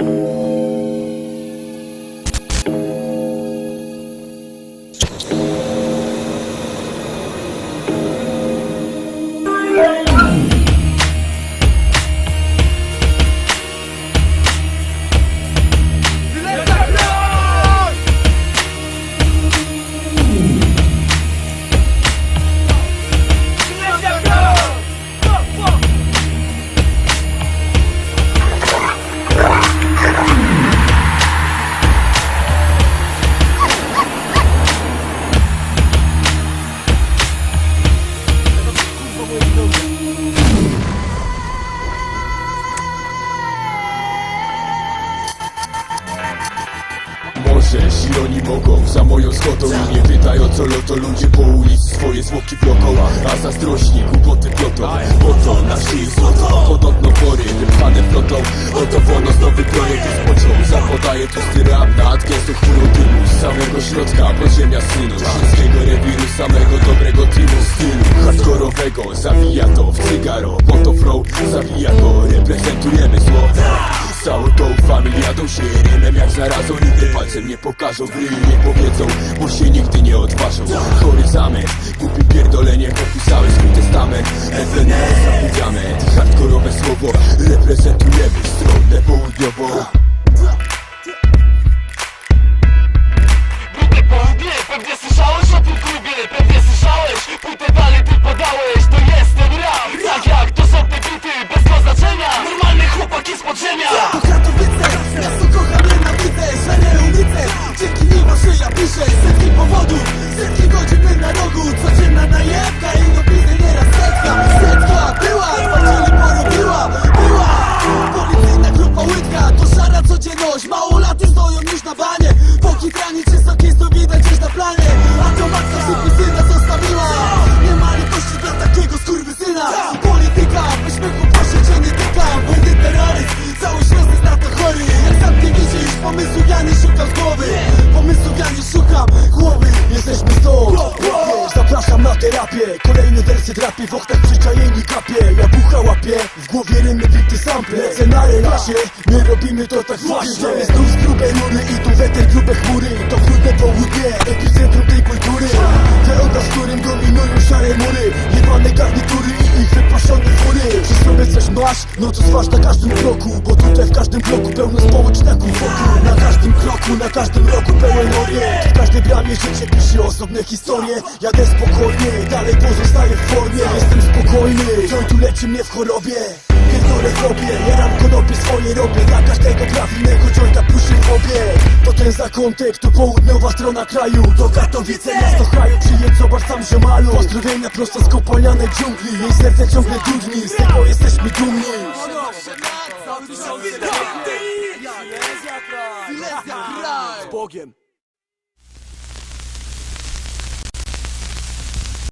Música jeśli oni mogą za moją schodą I nie pytają co loto ludzie po ulicy swoje zwłoki wloką A zazdrośni głupoty plotą Bo to na szyi złoto? Podobno pory wypchane flotą. Oto wolność nowy projekt rozpoczął Zapodaje tłusty rap nad gęstą chmurą dymu. Z samego środka podziemia synu. Wszystkiego rewiru samego dobrego teamu stylu. Hardkorowego zawija to w cygaro. Bo to flow zawija go Reprezentujemy zło. Całą tą familiadą się zarazą. Nigdy palcem nie pokażą, w nie powiedzą. Bo się nigdy nie odważą. Chory zamęt, głupi pierdolenie Popisałeś swój testament. FNS, zapowiedziane. Hardkorowe słowo Reprezentujemy Powodów, setki godzin my na rogu Codzienna najebka i pizdy nieraz setka. Setka była, walczyli porobiła Była, policyjna grupa łydka To szara codzienność, mało laty stoją już na banie. Póki trani Jesteśmy stąd, zapraszam na terapię. Kolejny wersy drapie, w oknach przyczajeni kapie. Ja bucha łapię, w głowie rymy bity sample. Lecę na relasie, my robimy to tak właśnie. Jedziemy znów z grubej rury i tu weter grube chmury. To brudne południe, epicentrum tej kultury. Teoda, w którym dominują szare mury. Jebane garnitury i ich wyproszone fury Przy sobie coś masz, no to zważ na każdym kroku. Bo tutaj w każdym bloku pełno społeczniaków. Wokół Na każdym kroku, na każdym roku pełen orient W każdej bramie życie pisze osobne historie. Jadę spokojnie, dalej pozostaję w formie. Jestem spokojny, tu leczy mnie w chorobie. Pierdolę w robie, jaram konopie swoje robię. Dla każdego prawilnego jointa puszy w obie. To ten zakątek, to południowa strona kraju. To Katowice, miasto kraju Przyjedź, zobacz sam ziomalu. Pozdrowienia prosto z kopalnianej dżungli. Jej serce ciągle dudni, z tego jesteśmy dumni. Bogiem